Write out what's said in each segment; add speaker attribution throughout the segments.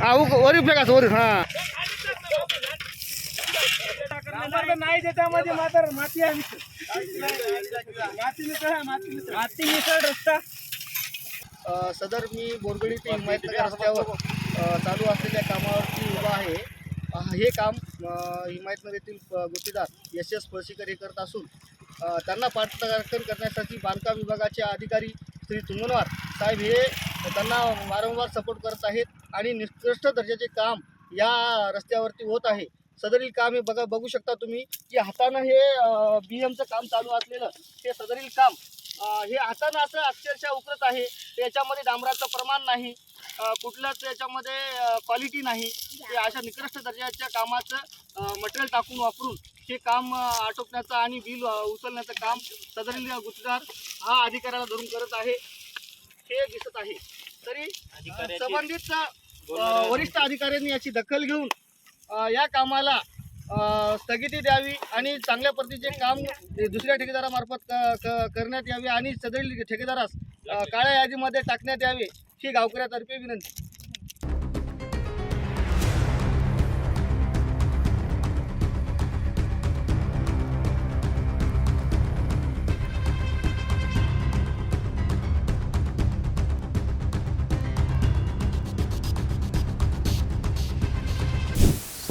Speaker 1: हा उ- वरी फेकायचं वरी हा
Speaker 2: नाही त्याच्यामध्ये मात्र माती आहे माती मिसळ माती मिसळ माती मिसळ रस्ता
Speaker 1: सदर मी बोरगडी ते हिमायतनगर रस्त्यावर चालू असलेल्या कामावरती उभा आहे. हे काम अ, हिमायतनगर येथील अ, गुत्तेदार एस एस पळशीकर हे करत असून त्यांना पाठराखण करण्यासाठी बांधकाम विभागाचे अधिकारी श्री तुंगनवार साहेब हे त्यांना वारंवार सपोर्ट करत आहेत आणि निकृष्ट दर्जाचे काम या रस्त्यावरती होत आहे. सदरील काम हे बघा बघू शकता तुम्ही की हातानं हे बी एमचं काम चालू असलेलं हे सदरील काम हे हातानं असं अक्षरशः उकरत आहे. त्याच्यामध्ये डांबराचं प्रमाण नाही कुठल्याच कुठलंच याच्यामध्ये क्वालिटी नाही. ते अशा निकृष्ट दर्जाच्या कामाचं मटेरियल टाकून वापरून हे काम आटोपण्याचं आणि बिल उचलण्याचं काम सदरील गुत्तेदार हा अधिकाऱ्याला धरून करत आहे. हे दिसत आहे. तरी संबंधित वरिष्ठ अधिकाऱ्यांनी याची दखल घेऊन या कामाला स्थगिती द्यावी आणि चांगल्या पद्धतीचे काम दुसऱ्या ठेकेदारामार्फत करण्यात यावे आणि सदरील ठेकेदारास काळ्या यादीमध्ये टाकण्यात यावे ही गावकऱ्यातर्फे विनंती.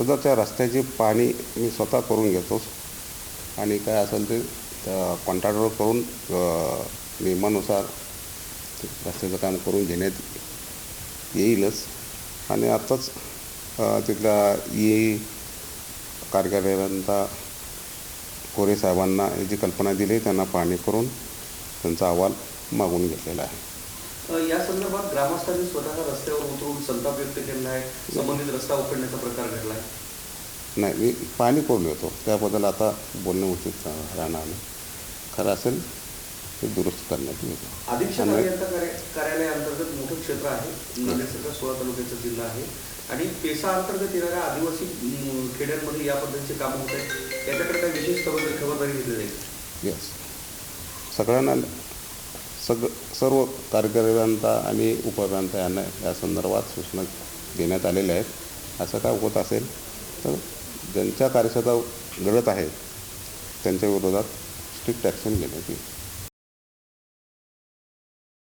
Speaker 3: सुद्धा त्या रस्त्याचे पाणी मी स्वतः करून घेतो. आणि काय असेल ते कॉन्ट्रॅक्टर करून नियमानुसार रस्त्याचं काम करून घेण्यात येईलच. आणि आत्ताच तिथला ई कार्यालयांचा कोरे साहेबांना याची कल्पना दिली त्यांना पाहणी करून त्यांचा अहवाल मागून घेतलेला आहे.
Speaker 4: या संदर्भात ग्रामस्थांनी स्वतः रस्त्यावर उतरून संताप व्यक्त केला आहे. संबंधित रस्ता उघडण्याचा प्रकार घडला आहे.
Speaker 3: नाही मी पाणी करून येतो त्याबद्दल आता बोलणं उचित राहणार नाही. खरं असेल ते दुरुस्त करण्यात येईल.
Speaker 4: अधीक्षक
Speaker 3: आणि-
Speaker 4: अभियंता कार्य- कार्यालय अंतर्गत मोठं क्षेत्र आहे. नांदेडसारखा सोळा तालुक्याचा जिल्हा आहे. आणि पेसा अंतर्गत येणाऱ्या आदिवासी खेड्यांमध्ये या पद्धतीचे कामं होत आहेत त्याच्याकडे काही विशेष खबर खबरदारी घेतली जाईल.
Speaker 3: येस सगळ्यांना सग सर्व कार्यअभियंता आणि उपअभियंता यांना या संदर्भात सूचना देण्यात आलेल्या आहेत. असं काय होत असेल तर ज्यांच्या कार्यक्षता घडत आहे त्यांच्या विरोधात स्ट्रिक्ट ॲक्शन घेण्यात येईल.